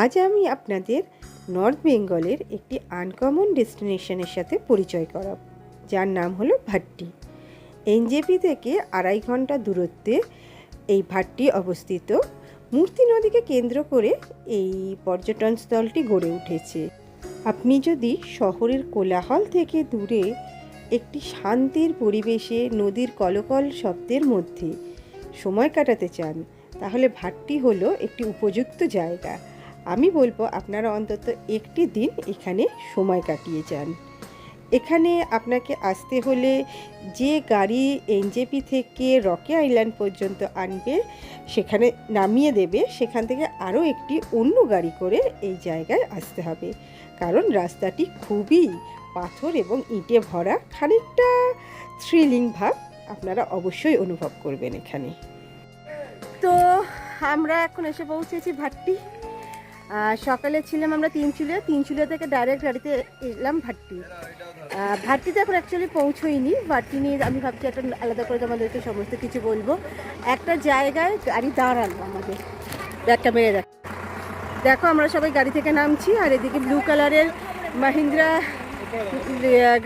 আজ আমি আপনাদের নর্থ বেঙ্গলের একটি আনকমন ডেস্টিনেশনের সাথে পরিচয় করাব, যার নাম হলো ভাট্টি। এনজেপি থেকে আড়াই ঘণ্টা দূরত্বে এই ভাট্টি অবস্থিত। মূর্তি নদীকে কেন্দ্র করে এই পর্যটন স্থলটি গড়ে উঠেছে। আপনি যদি শহরের কোলাহল থেকে দূরে একটি শান্তির পরিবেশে নদীর কলকল শব্দের মধ্যে সময় কাটাতে চান, তাহলে ভাট্টি হলো একটি উপযুক্ত জায়গা। আমি বলব আপনারা অন্তত একটি দিন এখানে সময় কাটিয়ে যান। এখানে আপনাকে আসতে হলে যে গাড়ি এনজেপি থেকে রকি আইল্যান্ড পর্যন্ত আনবে, সেখানে নামিয়ে দেবে, সেখান থেকে আরও একটি অন্য গাড়ি করে এই জায়গায় আসতে হবে। কারণ রাস্তাটি খুবই পাথর এবং ইটে ভরা, খানিকটা থ্রিলিং ভাব আপনারা অবশ্যই অনুভব করবেন এখানে। তো আমরা এখন এসে পৌঁছেছি ভাট্টি। সকালে ছিলাম আমরা তিনচুলিয়া তিনচুলিয়া থেকে ডাইরেক্ট গাড়িতে এলাম ভাট্টি। ভাট্টিতে এখন অ্যাকচুয়ালি পৌঁছোইনি। ভাট্টি নিয়ে আমি ভাবছি একটা আলাদা করে তোমাদেরকে সমস্ত কিছু বলব। একটা জায়গায় গাড়ি দাঁড়াল আমাদের। একটা মেরে দেখ দেখো আমরা সবাই গাড়ি থেকে নামছি আর এদিকে ব্লু কালারের মাহিন্দ্রা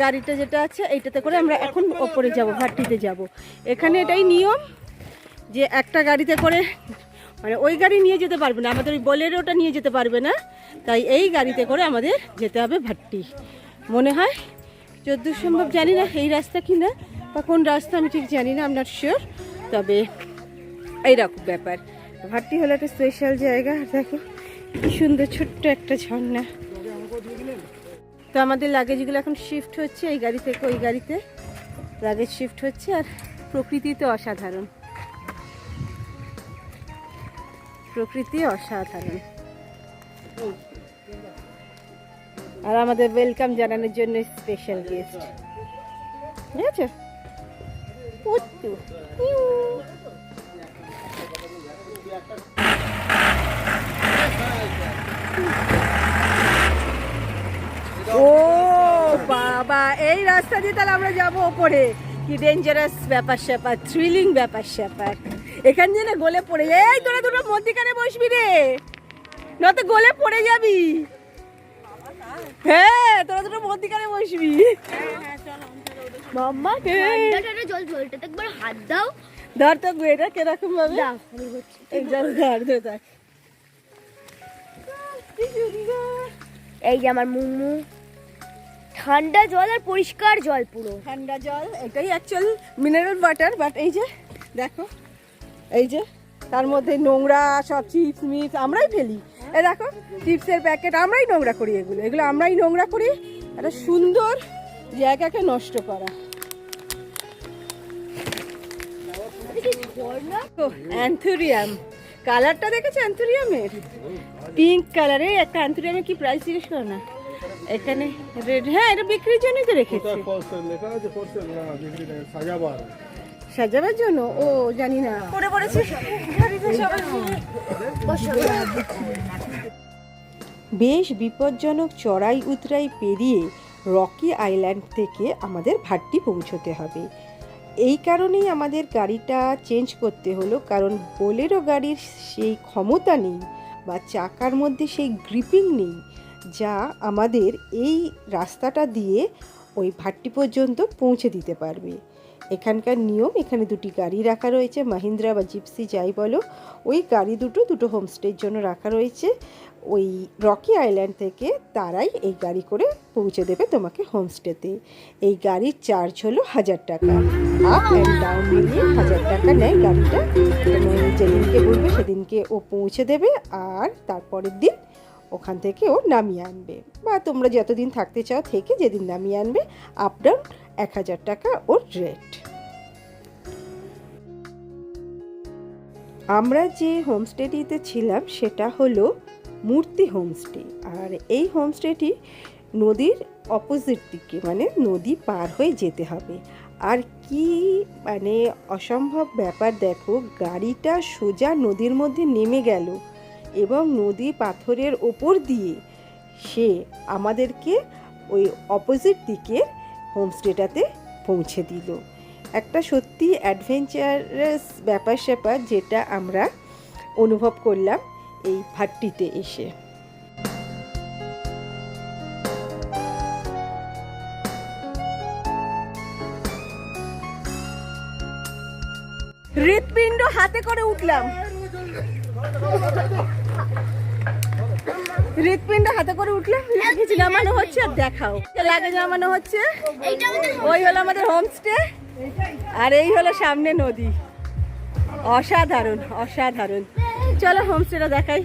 গাড়িটা যেটা আছে, এইটাতে করে আমরা এখন ওপরে যাব, ভাট্টিতে যাব। এখানে এটাই নিয়ম যে একটা গাড়িতে করে মানে ওই গাড়ি নিয়ে যেতে পারবে না, আমাদের ওই বোলেরোটা নিয়ে যেতে পারবে না। তাই এই গাড়িতে করে আমাদের যেতে হবে ভাট্টি মনে হয় যদ্দূর সম্ভব জানি না এই রাস্তা কি না বা কোন রাস্তা আমি ঠিক জানি না আপনার শিওর তবে এইরকম ব্যাপার। ভাট্টি হলো একটা স্পেশাল জায়গা, দেখো, কি সুন্দর ছোট্ট একটা ঝর্ণা। তো আমাদের লাগেজগুলো এখন শিফট হচ্ছে এই গাড়ি থেকে ওই গাড়িতে। লাগেজ শিফট হচ্ছে আর প্রকৃতি তো অসাধারণ। প্রকৃতি অসাধারণ। আর আমাদের ওয়েলকাম জানানোর জন্য স্পেশাল গেস্ট ঠিক আছে? ও বাবা, এই রাস্তা দিয়ে তাহলে আমরা যাব ওপরে। কি ডেঞ্জারাস ব্যাপার স্যাপার থ্রিলিং ব্যাপার স্যাপার এখান দিয়ে না গলে পড়ে এই তোরা দুটো মধ্যিখানে বসবি রে। নয়তো গলে পড়ে যাবি। হ্যাঁ তোরা দুটো মধ্যিখানে বসবি। মাম্মা জল একবার হাত দাও। ধর তো এটা কীরকম ভাবে। দাও আমি হচ্ছে এই ধর ধর ধর এই যে আমার মুমু ঠান্ডা জল আর পরিষ্কার জল পুরো। ঠান্ডা জল এটাই অ্যাকচুয়াল মিনারেল ওয়াটার বাট এই যে দেখো। এই যে, তার মধ্যে নোংরা সব চিপস মিপস আমরাই ফেলি। এই দেখো চিপসের প্যাকেট আমরাই নোংরা করি এগুলো। এগুলো আমরাই নোংরা করি। একটা সুন্দর জায়গাকে নষ্ট করা। অ্যান্থুরিয়াম কালারটা দেখেছ অ্যান্থুরিয়ামের পিঙ্ক কালারের একটা অ্যান্থুরিয়ামের কি প্রাইস জিজ্ঞেস করো না? এখানে রেড হ্যাঁ এটা বিক্রির জন্যই তো রেখেছে। সাজাবার জন্য? ও জানি না। পড়ে পড়েছি? বেশ বিপজ্জনক চড়াই উতরাই পেরিয়ে রকি আইল্যান্ড থেকে আমাদের ভাটটি পৌঁছতে হবে। এই কারণেই আমাদের গাড়িটা চেঞ্জ করতে হলো কারণ বোলেরো গাড়ির সেই ক্ষমতা নেই বা চাকার মধ্যে সেই গ্রিপিং নেই যা আমাদের এই রাস্তাটা দিয়ে ওই ভাট্টি পর্যন্ত পৌঁছে দিতে পারবে। এখানকার নিয়ম, এখানে দুটি গাড়ি রাখা রয়েছে, মাহিন্দ্রা বা জিপসি যাই বলো। ওই গাড়ি দুটো দুটো হোমস্টের জন্য রাখা রয়েছে। ওই রকি আইল্যান্ড থেকে তারাই এই গাড়ি করে পৌঁছে দেবে তোমাকে হোমস্টেতে। এই গাড়ির চার্জ হলো হাজার টাকা। আপ অ্যান্ড ডাউন মিলিয়ে হাজার টাকা নেয় গাড়িটা। তুমি যেদিনকে বলবে সেদিনকে ও পৌঁছে দেবে আর তারপরের দিন ওখান থেকে ও নামিয়ে আনবে। বা তোমরা যতদিন থাকতে চাও থেকে যেদিন নামিয়ে আনবে আপ ডাউন এক হাজার টাকা ওর রেট আমরা যে হোমস্টেটিতে ছিলাম, সেটা হলো মূর্তি হোমস্টে আর এই হোমস্টেটি নদীর অপোজিট দিকে মানে নদী পার হয়ে যেতে হবে। আর কি মানে অসম্ভব ব্যাপার দেখো, গাড়িটা সোজা নদীর মধ্যে নেমে গেল এবং নদী পাথরের ওপর দিয়ে সে আমাদেরকে ওই অপোজিট দিকে হোমস্টেটাতে পৌঁছে দিল। একটা সত্যি অ্যাডভেঞ্চারাস ব্যাপার স্যাপার যেটা আমরা অনুভব করলাম এই ভাটটিতে এসে। হৃৎপিণ্ড হাতে করে উঠলাম। হৃৎপিণ্ড হাতে করে উঠলাম লাগেজ নামানো হচ্ছে, আর দেখাও। লাগেজ নামানো হচ্ছে, ওই হলো আমাদের হোমস্টে আর এই হলো সামনে নদী। অসাধারণ অসাধারণ। চলো হোমস্টেটা দেখাই।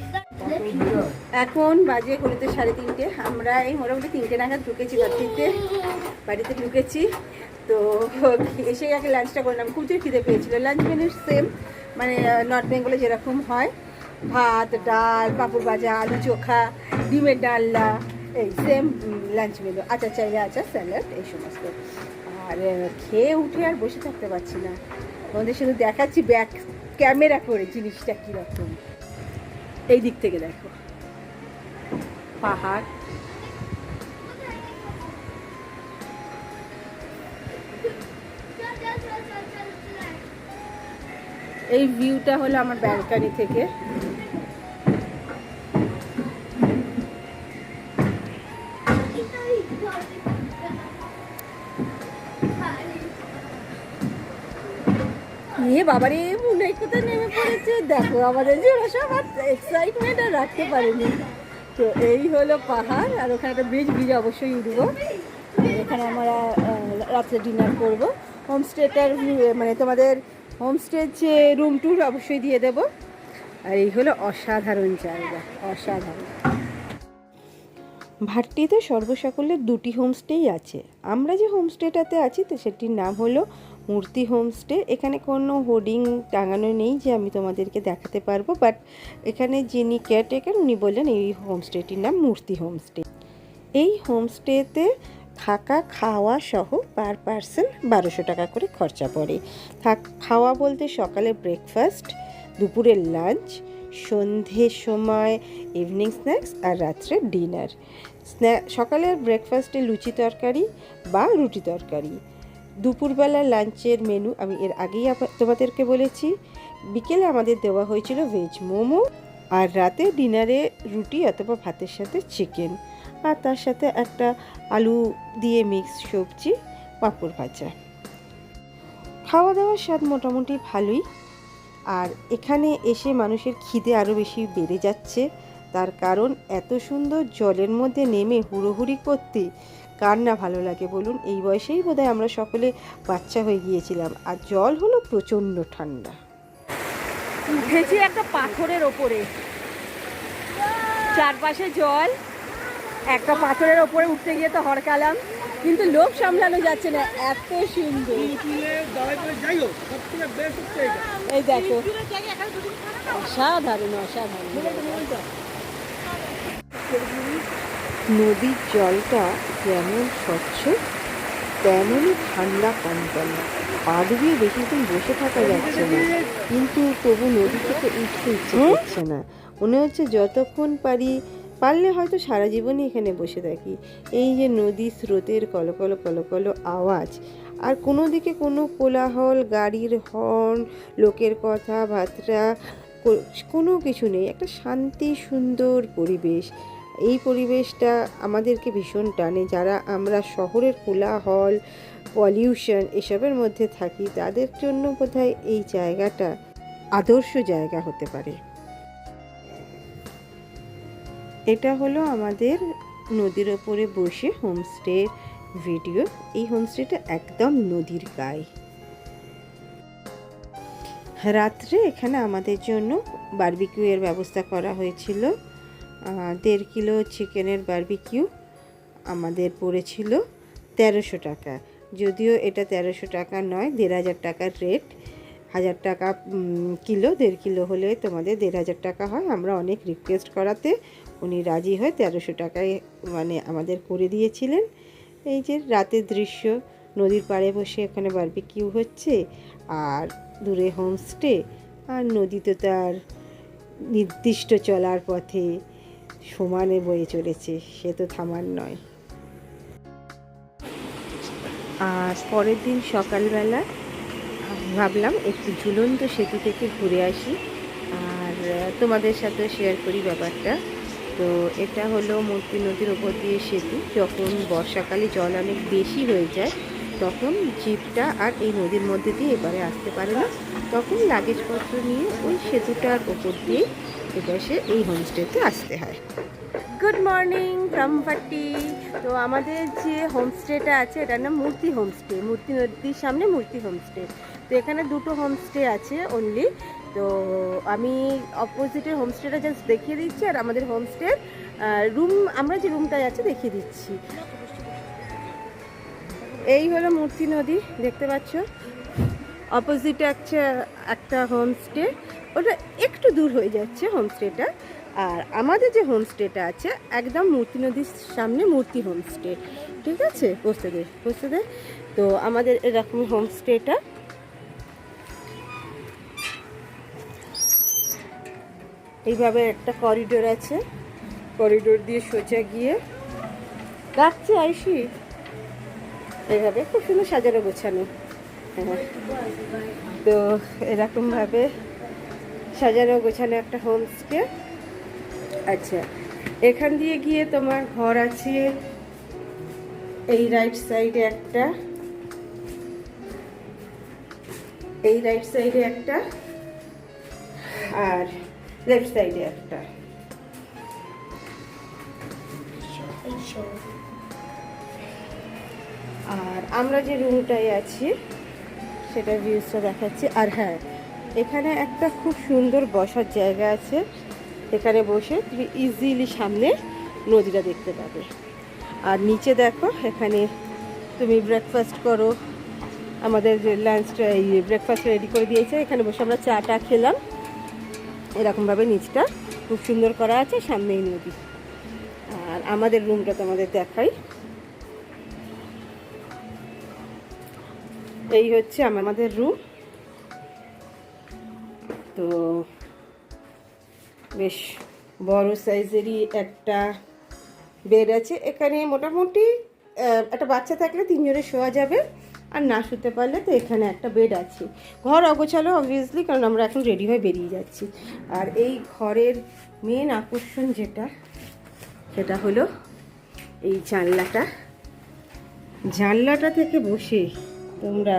এখন বাজে গণিতে সাড়ে তিনটে। আমরা এই মোটামুটি তিনটে নাগাদ ঢুকেছি বাড়িতে। বাড়িতে ঢুকেছি। তো এসে আগে লাঞ্চটা করলাম। প্রচুর খিদে পেয়েছিল। লাঞ্চ মেনু সেম মানে নর্থ বেঙ্গলে যেরকম হয়। ভাত, ডাল, পাঁপড় ভাজা, আলু চোখা, ডিমের ডালনা, এই সেম লাঞ্চ মেনু আচার চাইলে আচার স্যালাড এই সমস্ত। আর খেয়ে উঠে আর বসে থাকতে পারছি না। তোমাদের শুধু দেখাচ্ছি ব্যাক ক্যামেরা করে জিনিসটা কীরকম। এই দিক থেকে দেখো। পাহাড়। এই ভিউটা হলো আমার ব্যালকানি থেকে। এ বাবারে, মনে কোথায় নেমে পড়েছে? দেখো, আমাদের যে ওরা সব এক্সাইটমেন্ট আর রাখতে পারেনি। তো এই হলো পাহাড়, আর ওখানে একটা ব্রিজ ব্রিজ অবশ্যই উঠবো। এখানে আমরা রাত্রে ডিনার করব। হোমস্টেটার মানে তোমাদের হোমস্টের যে রুম টুর অবশ্যই দিয়ে দেব। আর এই হলো অসাধারণ জায়গা, অসাধারণ। ভাট্টিতে সর্বসাকল্যের দুটি হোমস্টেই আছে। আমরা যে হোমস্টেটাতে আছি, তো সেটির নাম হলো মূর্তি হোমস্টে। এখানে কোনো হোর্ডিং টাঙানো নেই যে আমি তোমাদেরকে দেখাতে পারব বাট এখানে যিনি কেয়ারটেকার উনি বললেন এই হোমস্টেটির নাম মূর্তি হোমস্টে। এই হোমস্টেতে থাকা খাওয়া সহ পার পার্সন বারোশো টাকা করে খরচা পড়ে। থাক, খাওয়া বলতে সকালে ব্রেকফাস্ট দুপুরের লাঞ্চ সন্ধ্যের সময় ইভিনিং স্ন্যাক্স আর রাত্রে ডিনার স্ন্যা সকালের ব্রেকফাস্টে লুচি তরকারি বা রুটি তরকারি। দুপুরবেলা লাঞ্চের মেনু আমি এর আগেই তোমাদেরকে বলেছি। বিকেলে আমাদের দেওয়া হয়েছিল ভেজ মোমো আর রাতে ডিনারে রুটি অথবা ভাতের সাথে চিকেন আর তার সাথে একটা আলু দিয়ে মিক্স সবজি, পাঁপড় ভাজা। খাওয়া দাওয়ার স্বাদ মোটামুটি ভালোই। আর এখানে এসে মানুষের খিদে আরও বেশি বেড়ে যাচ্ছে। তার কারণ এত সুন্দর জলের মধ্যে নেমে হুড়োহুড়ি করতে কার না ভালো লাগে বলুন? এই বয়সেই বোধহয় আমরা সকলে বাচ্চা হয়ে গিয়েছিলাম। আর জল হলো প্রচণ্ড ঠান্ডা। উঠেছি একটা পাথরের ওপরে। চারপাশে জল। একটা পাথরের ওপরে উঠতে গিয়ে তো হরকালাম কিন্তু লোক সামলানো যাচ্ছে না। এত সুন্দর। এই দেখো। অসাধারণ অসাধারণ। নদীর জলটা যেমন স্বচ্ছ তেমনই ঠান্ডা কম কনকনে পা ডুবিয়ে বেশিক্ষণ বসে থাকা যাচ্ছে না। কিন্তু তবু নদী থেকে উঠতে ইচ্ছে করছে না। মনে হচ্ছে যতক্ষণ পারি পারলে হয়তো সারা জীবনই এখানে বসে থাকি। এই যে নদী স্রোতের কলকল কলকল আওয়াজ আর কোনো দিকে কোনো কোলাহল গাড়ির হর্ন লোকের কথা বার্তা কো- কোনো কিছু নেই। একটা শান্তি সুন্দর পরিবেশ। এই পরিবেশটা আমাদেরকে ভীষণ টানে। যারা আমরা শহরের কোলাহল পলিউশন এসবের মধ্যে থাকি, তাদের জন্য বোধহয় এই জায়গাটা আদর্শ জায়গা হতে পারে। এটা হলো আমাদের নদীর ওপরে বসে হোমস্টে ভিডিও এই হোমস্টেটা একদম নদীর গায়ে। রাত্রে এখানে আমাদের জন্য বার্বিকিউয়ের ব্যবস্থা করা হয়েছিল। দেড় কিলো চিকেনের বারবিকিউ আমাদের পড়েছিল তেরোশো টাকা। যদিও এটা তেরোশো টাকা নয়, দেড় হাজার টাকার রেট। হাজার টাকা কিলো, দেড় কিলো হলে তোমাদের দেড় হাজার টাকা হয়। আমরা অনেক রিকোয়েস্ট করাতে উনি রাজি হয়ে, তেরোশো টাকায় মানে আমাদের করে দিয়েছিলেন। এই যে রাতের দৃশ্য, নদীর পাড়ে বসে এখানে বারবিকিউ হচ্ছে আর দূরে হোমস্টে আর নদীতে তার নির্দিষ্ট চলার পথে সমানে বয়ে চলেছে, সে তো থামার নয়। আর পরের দিন সকালবেলা ভাবলাম একটু ঝুলন্ত সেতু থেকে ঘুরে আসি, আর তোমাদের সাথে শেয়ার করি ব্যাপারটা। তো এটা হলো মূর্তি নদীর ওপর দিয়ে সেতু, যখন বর্ষাকালে জল অনেক বেশি হয়ে যায়, তখন জিপটা আর এই নদীর মধ্যে দিয়ে এবারে আসতে পারে না। তখন লাগেজপত্র নিয়ে ওই সেতুটার ওপর দিয়ে এপাশে এই হোমস্টেতে আসতে হয়। গুড মর্নিং ফ্রম তো আমাদের যে হোমস্টেটা আছে, এটার নাম মূর্তি হোমস্টে মূর্তি নদীর সামনে মূর্তি হোমস্টে তো এখানে দুটো হোমস্টে আছে অনলি তো আমি অপোজিটের হোমস্টেটা জাস্ট দেখিয়ে দিচ্ছি আর আমাদের হোমস্টের রুম আমরা যে রুমটায় আছে দেখিয়ে দিচ্ছি। এই হলো মূর্তি নদী, দেখতে পাচ্ছ? অপোজিটে একটা একটা হোমস্টে ওটা একটু দূর হয়ে যাচ্ছে হোমস্টেটা। আর আমাদের যে হোমস্টেটা আছে, একদম মূর্তি নদীর সামনে মূর্তি হোমস্টে। ঠিক আছে? বসতে দে তো আমাদের এরকম হোমস্টেটা। এইভাবে একটা করিডোর আছে। করিডোর দিয়ে সোজা গিয়ে ডাকছে আইসি। এইভাবে খুব সুন্দর সাজানো গোছানো। হ্যাঁ। তো এরকমভাবে সাজানো গোছানো একটা হোমস্টে আচ্ছা এখান দিয়ে গিয়ে তোমার ঘর আছে, এই রাইট সাইডে একটা। এই রাইট সাইডে একটা, আর লেফট সাইডে একটা। আর আমরা যে রুমটায় আছি, সেটা ভিউজটা দেখাচ্ছি। আর হ্যাঁ এখানে একটা খুব সুন্দর বসার জায়গা আছে। এখানে বসে তুমি ইজিলি সামনে নদীটা দেখতে পাবে। আর নিচে দেখো, এখানে তুমি ব্রেকফাস্ট করো। আমাদের লাঞ্চটা এই ব্রেকফাস্ট রেডি করে দিয়েছে। এখানে বসে আমরা চাটা খেলাম। এরকমভাবে নিচটা খুব সুন্দর করা আছে, সামনেই নদী। আর আমাদের রুমটা তোমাদের দেখাই। এই হচ্ছে আমাদের রুম তো বেশ বড় সাইজেরই একটা বেড আছে। এখানে মোটামুটি একটা বাচ্চা থাকলে তিনজনে শোয়া যাবে, আর না শুতে পারলে তো এখানে একটা বেড আছে। ঘর অগোছালো অবভিয়াসলি কারণ আমরা এখন রেডি হয়ে বেরিয়ে যাচ্ছি। আর এই ঘরের মেন আকর্ষণ যেটা, সেটা হলো এই জানলাটা। জানলাটা থেকে বসে তোমরা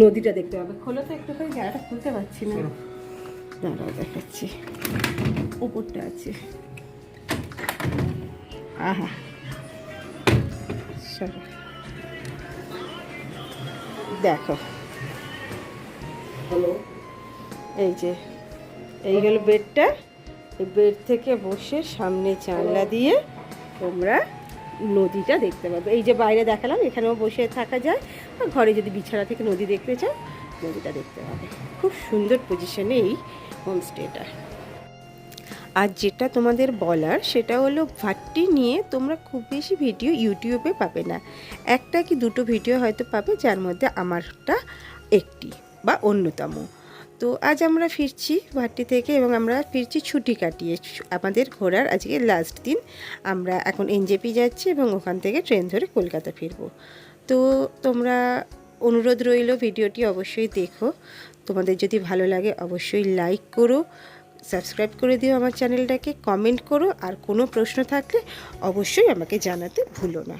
নদীটা দেখতে পাবে। খোলো তো একটুখানি, জায়গাটা খুলতে পারছি না। দাঁড়াও দেখাচ্ছি। উপরটা আছে। আহা। সরো। দেখো। এই যে এই হলো বেডটা। এই বেড থেকে বসে সামনে জানলা দিয়ে তোমরা নদীটা দেখতে পাবে। এই যে বাইরে দেখালাম এখানেও বসে থাকা যায়। আর ঘরে যদি বিছানা থেকে নদী দেখতে চাও নদীটা দেখতে পাবে। খুব সুন্দর পজিশনে এই হোমস্টেটা আর যেটা তোমাদের বলার, সেটা হলো ভাট্টি নিয়ে তোমরা খুব বেশি ভিডিও ইউটিউবে পাবে না। একটা কি দুটো ভিডিও হয়তো পাবে, যার মধ্যে আমারটা একটি বা অন্যতম। তো আজ আমরা ফিরছি ভাট্টি থেকে এবং আমরা ফিরছি ছুটি কাটিয়ে। আমাদের ঘোরার আজকে লাস্ট দিন। আমরা এখন এনজেপি যাচ্ছি এবং ওখান থেকে ট্রেন ধরে কলকাতা ফিরবো। তো তোমরা অনুরোধ রইল, ভিডিওটি অবশ্যই দেখো। তোমাদের যদি ভালো লাগে অবশ্যই লাইক করো সাবস্ক্রাইব করে দিও আমার চ্যানেলটাকে কমেন্ট করো, আর কোনো প্রশ্ন থাকলে অবশ্যই আমাকে জানাতে ভুলো না।